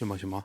Siema, siema.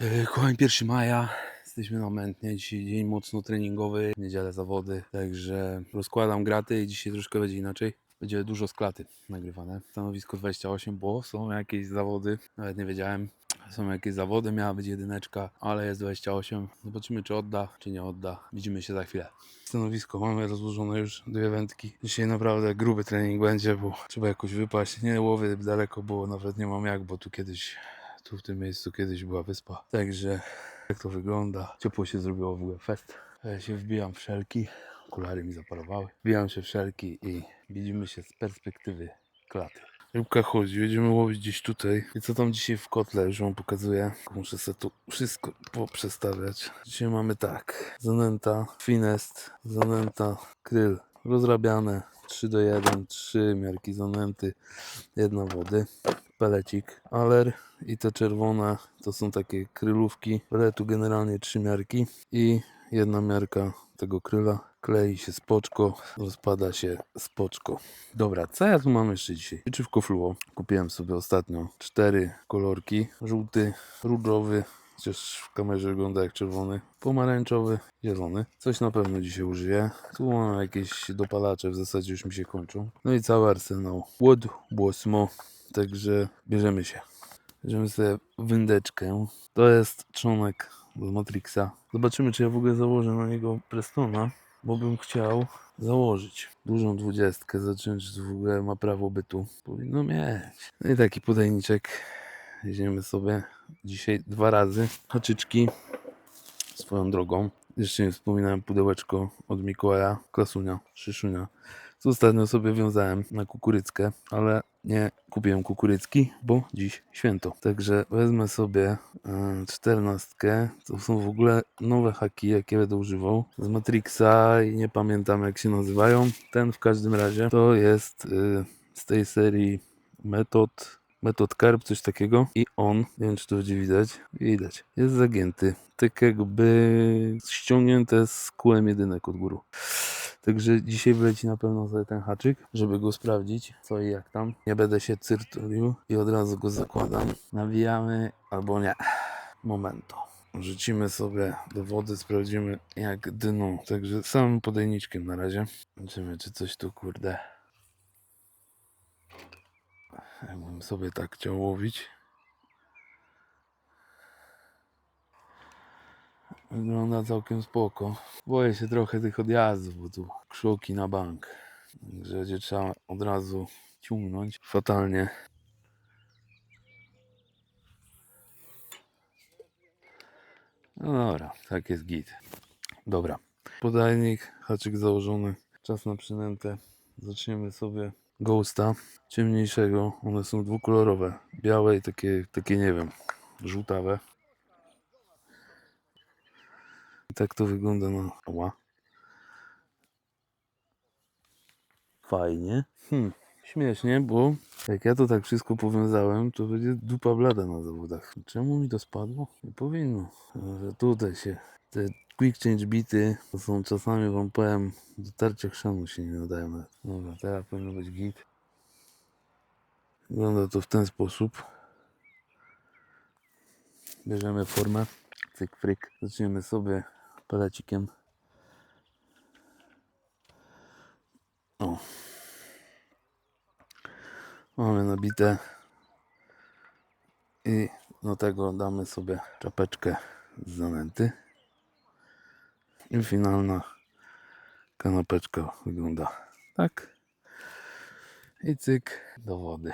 Yy, Kochani, 1 maja. Jesteśmy na mętnie. Dzisiaj dzień mocno treningowy. Niedzielę zawody. Także rozkładam graty i dzisiaj troszkę będzie inaczej. Będzie dużo z klaty nagrywane. Stanowisko 28, bo są jakieś zawody. Nawet nie wiedziałem. Są jakieś zawody, miała być jedyneczka, ale jest 28. Zobaczymy, czy odda, czy nie odda. Widzimy się za chwilę. Stanowisko mamy rozłożone już, dwie wędki. Dzisiaj naprawdę gruby trening będzie, bo trzeba jakoś wypaść. Nie łowię daleko, bo nawet nie mam jak, bo tu kiedyś tu w tym miejscu kiedyś była wyspa. Także jak to wygląda? Ciepło się zrobiło w ogóle fest. Ja się wbijam w szelki. Okulary mi zaparowały. Wbijam się w szelki i widzimy się z perspektywy klaty. Rybka chodzi, będziemy łowić gdzieś tutaj. I co tam dzisiaj w kotle, już wam pokazuję. Muszę sobie tu wszystko poprzestawiać. Dzisiaj mamy tak. Zanęta, finest, zanęta, kryl. Rozrabiane 3 do 1, 3 miarki zanęty, jedna wody pelecik Aller i te czerwone to są takie krylówki. Peletu generalnie trzy miarki i jedna miarka tego kryla. Klei się spoczko, rozpada się spoczko. Dobra, co ja tu mam jeszcze dzisiaj? Pieczywko fluo. Kupiłem sobie ostatnio cztery kolorki. Żółty, różowy, chociaż w kamerze wygląda jak czerwony, pomarańczowy, zielony. Coś na pewno dzisiaj użyję. Tu mam jakieś dopalacze, w zasadzie już mi się kończą. No i cały arsenał. Łód, błosmo, Także bierzemy się. Bierzemy sobie wędeczkę. To jest trzonek z Matrixa. Zobaczymy, czy ja w ogóle założę na niego Prestona, bo bym chciał założyć dużą dwudziestkę, zacząć w ogóle ma prawo bytu. Powinno mieć. No i taki podajniczek. Jedziemy sobie dzisiaj dwa razy. Haczyczki swoją drogą. Jeszcze nie wspominałem pudełeczko od Mikołaja, Klasunia, Szyszunia. Co ostatnio sobie wiązałem na kukuryckę, ale nie kupiłem kukurycki, bo dziś święto. Także wezmę sobie e, czternastkę. To są w ogóle nowe haki, jakie będę używał. Z Matrixa i nie pamiętam jak się nazywają. Ten w każdym razie to jest y, z tej serii Metod Metod Carb, coś takiego. I on, nie wiem czy to będzie widać, widać, jest zagięty. Tak jakby ściągnięte z kółem jedynek od góry. Także dzisiaj wleci na pewno sobie ten haczyk, żeby go sprawdzić, co i jak tam. Nie będę się cyrtolił i od razu go zakładam. Nawijamy albo nie. Momento. Rzucimy sobie do wody, sprawdzimy jak dno. Także samym podajniczkiem na razie. Zobaczymy, czy coś tu kurde. Jakbym sobie tak chciał łowić. Wygląda całkiem spoko. Boję się trochę tych odjazdów, bo tu krzoki na bank. Także będzie trzeba od razu ciągnąć. Fatalnie. No dobra, tak jest git. Dobra. Podajnik, haczyk założony. Czas na przynętę. Zaczniemy sobie ghosta ciemniejszego. One są dwukolorowe. Białe i takie, takie nie wiem, żółtawe. I tak to wygląda na ła. Fajnie. Hmm. Śmiesznie, bo jak ja to tak wszystko powiązałem, to będzie dupa blada na zawodach. Czemu mi to spadło? Nie powinno. Że tutaj się te quick change bity to są czasami wam powiem do tarcia chrzanu się nie nadają. nawet. Dobra, teraz powinno być git. Wygląda to w ten sposób. Bierzemy formę. Cyk, fryk. Zaczniemy sobie pelecikiem. O. Mamy nabite. I do tego damy sobie czapeczkę z zanęty. I finalna kanapeczka wygląda tak. I cyk do wody.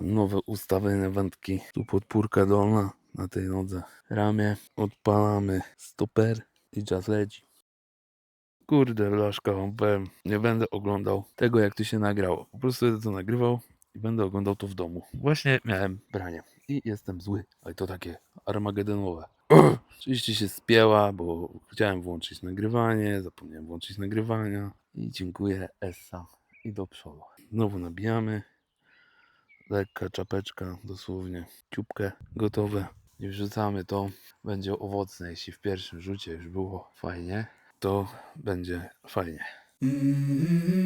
Nowe ustawienie wędki. Tu podpórka dolna na tej nodze. Ramię. Odpalamy stoper i czas leci. Kurde, blaszka wam powiem. Nie będę oglądał tego, jak to się nagrało. Po prostu będę to nagrywał i będę oglądał to w domu. Właśnie miałem branie i jestem zły, ale to takie armagedonowe. Oczywiście się spięła, bo chciałem włączyć nagrywanie, zapomniałem włączyć nagrywania i dziękuję Essa i do przodu. Znowu nabijamy. Lekka czapeczka, dosłownie ciupkę gotowe. I wrzucamy to. Będzie owocne, jeśli w pierwszym rzucie już było fajnie, to będzie fajnie. Mm-hmm. Mm-hmm.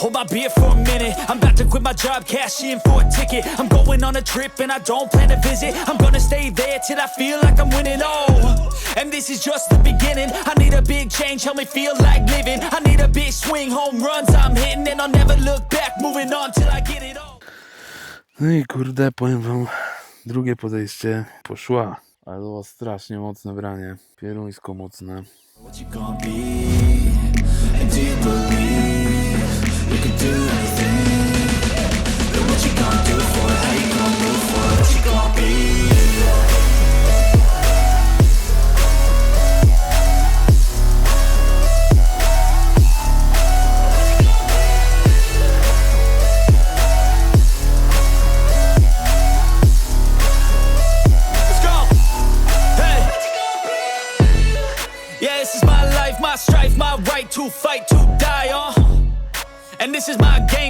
Hold my beer for a minute. I'm about to quit my job, cash in for a ticket. I'm going on a trip and I don't plan to visit. I'm gonna stay there till I feel like I'm winning. Oh, and this is just the beginning. I need a big change, help me feel like living. I need a big swing, home runs I'm hitting, and I'll never look back. Moving on till I get it all. No i kurde, powiem wam, drugie podejście poszła. Ale to było strasznie mocne branie. Pieruńsko mocne. What you gonna be? And do you believe do anything? And what you gonna do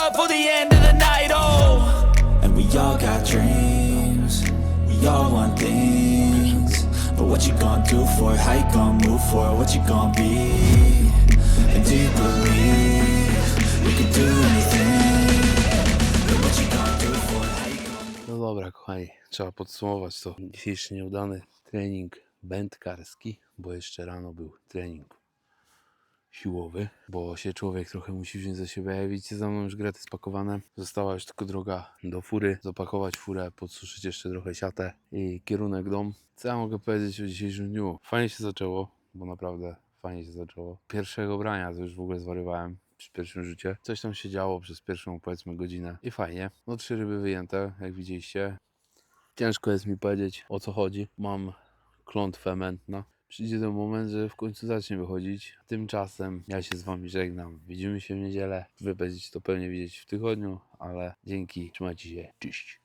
nightclub for the end of the night. Oh, and we all got dreams. We all want things. But what you gonna do for it? How you gonna move for it? What you gonna be? And do you believe you can do anything? No dobra, kochani, trzeba podsumować to. Dzisiejszy nieudany trening wędkarski, bo jeszcze rano był trening siłowy, bo się człowiek trochę musi wziąć za siebie. Widzicie, za mną już graty spakowane. Została już tylko droga do fury, zapakować furę, podsuszyć jeszcze trochę siatę i kierunek dom. Co ja mogę powiedzieć o dzisiejszym dniu? Fajnie się zaczęło, bo naprawdę fajnie się zaczęło. Pierwszego brania to już w ogóle zwariowałem przy pierwszym rzucie. Coś tam się działo przez pierwszą powiedzmy godzinę i fajnie. No trzy ryby wyjęte, jak widzieliście. Ciężko jest mi powiedzieć o co chodzi. Mam klątwę mętna. Przyjdzie ten moment, że w końcu zacznie wychodzić. Tymczasem ja się z wami żegnam. Widzimy się w niedzielę. Wy będziecie to pewnie widzieć w tygodniu, ale dzięki. Trzymajcie się. Cześć.